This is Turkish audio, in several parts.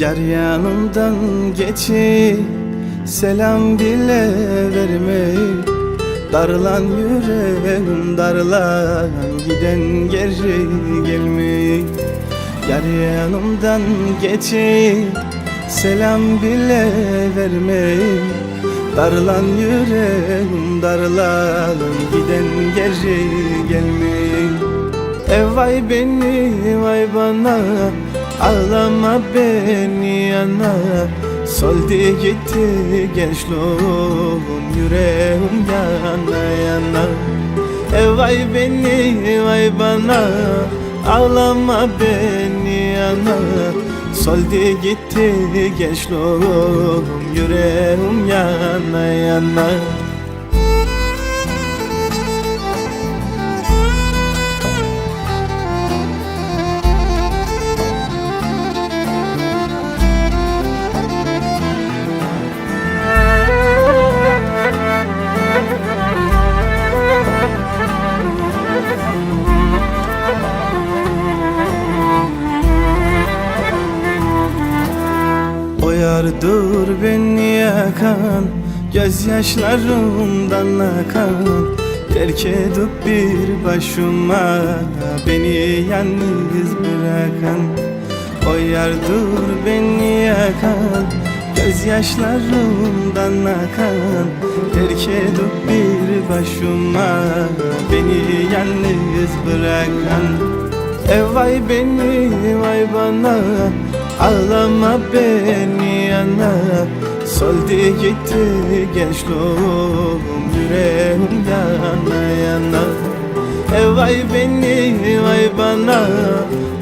Yar yanımdan geçi Selam bile vermeyi Darlan yüreğim darlan Giden geri gelmeyi Yar yanımdan geçi Selam bile vermeyi Darlan yüreğim darlan Giden geri gelmeyi Ev vay beni vay bana Ağlama beni yana. Soldu gitti gençliğim Yüreğim yana yana. Ev vay beni vay bana. Ağlama beni yana. Soldu gitti gençliğim Yüreğim yana yana Oyardır beni yakan Gözyaşlarımdan akan. Terk edip bir başıma Beni yalnız bırakan. Oyardır beni yakan Gözyaşlarımdan akan. Terk edip bir başıma Beni yalnız bırakan. Ev vay beni vay bana Ağlama beni yana Soldu gitti gençliğim Yüreğim yana yana Ev vay beni vay bana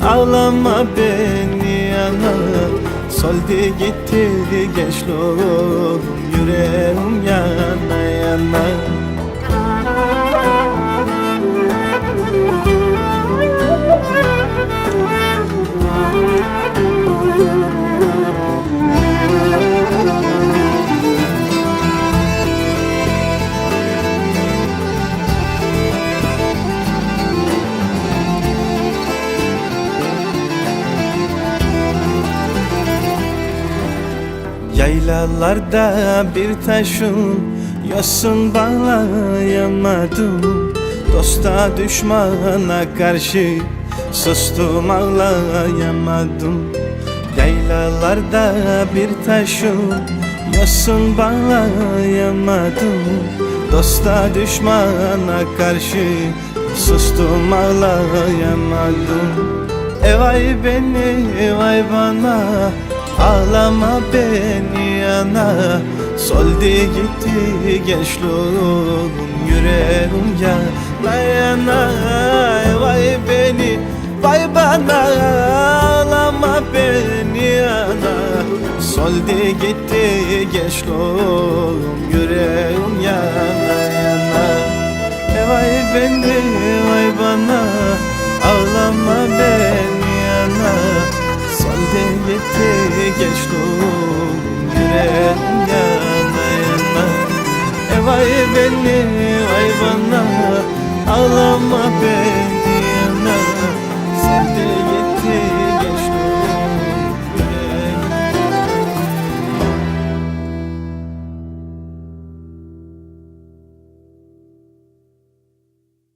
Ağlama beni yana. Soldu gitti gençliğim Yüreğim yana yana Yaylalarda bir taşın Yosun bağlayamadım Dosta düşmana karşı Sustum ağlayamadım. Yaylalarda bir taşın Yosun bağlayamadım Dosta düşmana karşı Sustum ağlayamadım. Ey vay beni vay bana Ağlama beni yana. Soldu gitti gençliğim Yüreğim yana yana Vay beni vay bana. Ağlama beni yana. Soldu gitti gençliğim Yüreğim yana yana Ey Vay beni vay beni vay bana Ağlama beni yana Soldu